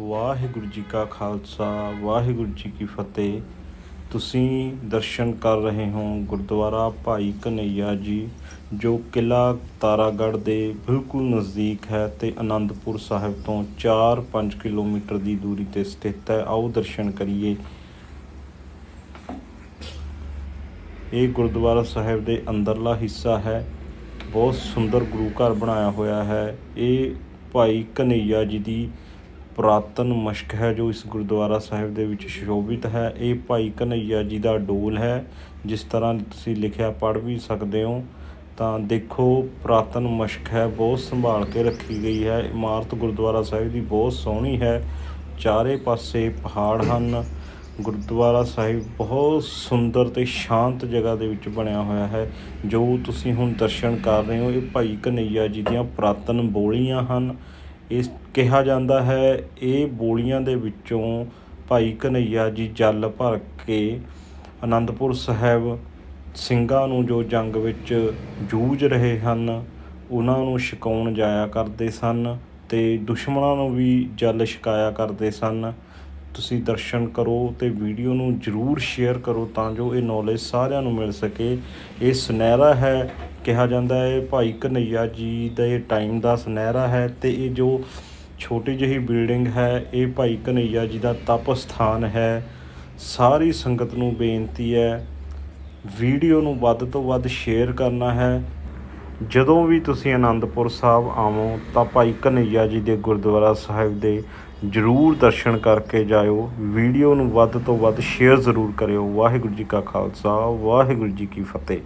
ਵਾਹਿਗੁਰੂ ਜੀ ਕਾ ਖਾਲਸਾ, ਵਾਹਿਗੁਰੂ ਜੀ ਕੀ ਫਤਿਹ। ਤੁਸੀਂ ਦਰਸ਼ਨ ਕਰ ਰਹੇ ਹੋ ਗੁਰਦੁਆਰਾ ਭਾਈ ਕਨਈਆ ਜੀ, ਜੋ ਕਿਲਾ ਤਾਰਾਗੜ੍ਹ ਦੇ ਬਿਲਕੁਲ ਨਜ਼ਦੀਕ ਹੈ ਤੇ ਆਨੰਦਪੁਰ ਸਾਹਿਬ ਤੋਂ 4-5 ਕਿਲੋਮੀਟਰ ਦੀ ਦੂਰੀ ਤੇ ਸਥਿਤ ਹੈ। ਆਓ ਦਰਸ਼ਨ ਕਰੀਏ। ਇਹ ਗੁਰਦੁਆਰਾ ਸਾਹਿਬ ਦੇ ਅੰਦਰਲਾ ਹਿੱਸਾ ਹੈ। ਬਹੁਤ ਸੁੰਦਰ ਗੁਰੂ ਘਰ ਬਣਾਇਆ ਹੋਇਆ ਹੈ। ਇਹ ਭਾਈ ਕਨਈਆ ਜੀ ਦੀ ਪੁਰਾਤਨ ਮਸ਼ਕ ਹੈ ਜੋ ਇਸ ਗੁਰਦੁਆਰਾ ਸਾਹਿਬ ਦੇ ਵਿੱਚ ਸ਼ੋਭਿਤ ਹੈ। ਇਹ ਭਾਈ ਕਨਈਆ ਜੀ ਦਾ ਡੋਲ ਹੈ। ਜਿਸ ਤਰ੍ਹਾਂ ਤੁਸੀਂ ਲਿਖਿਆ, ਪੜ੍ਹ ਵੀ ਸਕਦੇ ਹੋ। ਤਾਂ ਦੇਖੋ, ਪੁਰਾਤਨ ਮਸ਼ਕ ਹੈ, ਬਹੁਤ ਸੰਭਾਲ ਕੇ ਰੱਖੀ ਗਈ ਹੈ। ਇਮਾਰਤ ਗੁਰਦੁਆਰਾ ਸਾਹਿਬ ਦੀ ਬਹੁਤ ਸੋਹਣੀ ਹੈ। ਚਾਰੇ ਪਾਸੇ ਪਹਾੜ ਹਨ। ਗੁਰਦੁਆਰਾ ਸਾਹਿਬ ਬਹੁਤ ਸੁੰਦਰ ਤੇ ਸ਼ਾਂਤ ਜਗ੍ਹਾ ਦੇ ਵਿੱਚ ਬਣਿਆ ਹੋਇਆ ਹੈ। ਜੋ ਤੁਸੀਂ ਹੁਣ ਦਰਸ਼ਨ ਕਰ ਰਹੇ ਹੋ, ਇਹ ਭਾਈ ਕਨਈਆ ਜੀ ਦੀਆਂ ਪੁਰਾਤਨ ਬੋਲੀਆਂ ਹਨ। ਇਸ ਕਿਹਾ ਜਾਂਦਾ ਹੈ, ਇਹ ਬੋਲੀਆਂ ਦੇ ਵਿੱਚੋਂ ਭਾਈ ਕਨਈਆ ਜੀ ਜਲ ਭਰ ਕੇ ਅਨੰਦਪੁਰ ਸਾਹਿਬ ਸਿੰਘਾਂ ਨੂੰ ਜੋ ਜੰਗ ਵਿੱਚ ਜੂਝ ਰਹੇ ਹਨ, ਉਹਨਾਂ ਨੂੰ ਛਕਾਉਣ ਜਾਇਆ ਕਰਦੇ ਸਨ ਤੇ ਦੁਸ਼ਮਣਾਂ ਨੂੰ ਵੀ ਜਲ ਛਕਾਇਆ ਕਰਦੇ ਸਨ। ਤੁਸੀਂ ਦਰਸ਼ਨ ਕਰੋ ਤੇ ਵੀਡੀਓ ਨੂੰ ਜਰੂਰ ਸ਼ੇਅਰ ਕਰੋ ਤਾਂ ਜੋ ਇਹ ਨੌਲੇਜ ਸਾਰਿਆਂ ਨੂੰ ਮਿਲ ਸਕੇ। ਇਹ ਸੁਨਹਿਰਾ ਹੈ, ਕਿਹਾ ਜਾਂਦਾ ਹੈ, ਭਾਈ ਕਨਈਆ ਜੀ ਦੇ ਟਾਈਮ ਦਾ ਸੁਨਹਿਰਾ ਹੈ ਤੇ ਇਹ ਜੋ ਛੋਟੀ ਜਿਹੀ ਬਿਲਡਿੰਗ ਹੈ, ਇਹ ਭਾਈ ਕਨਈਆ ਜੀ ਦਾ ਤਪ ਸਥਾਨ ਹੈ। ਸਾਰੀ ਸੰਗਤ ਨੂੰ ਬੇਨਤੀ ਹੈ, ਵੀਡੀਓ ਨੂੰ ਵੱਧ ਤੋਂ ਵੱਧ ਸ਼ੇਅਰ ਕਰਨਾ ਹੈ। ਜਦੋਂ ਵੀ ਤੁਸੀਂ ਆਨੰਦਪੁਰ ਸਾਹਿਬ ਆਵੋ ਤਾਂ ਭਾਈ ਕਨਈਆ ਜੀ ਦੇ ਗੁਰਦੁਆਰਾ ਸਾਹਿਬ ਦੇ ਜਰੂਰ ਦਰਸ਼ਨ ਕਰਕੇ ਜਾਇਓ। ਵੀਡੀਓ ਨੂੰ ਵੱਧ ਤੋਂ ਵੱਧ ਸ਼ੇਅਰ ਜ਼ਰੂਰ ਕਰਿਓ। ਵਾਹਿਗੁਰੂ ਜੀ ਕਾ ਖਾਲਸਾ, ਵਾਹਿਗੁਰੂ ਜੀ ਕੀ ਫਤਿਹ।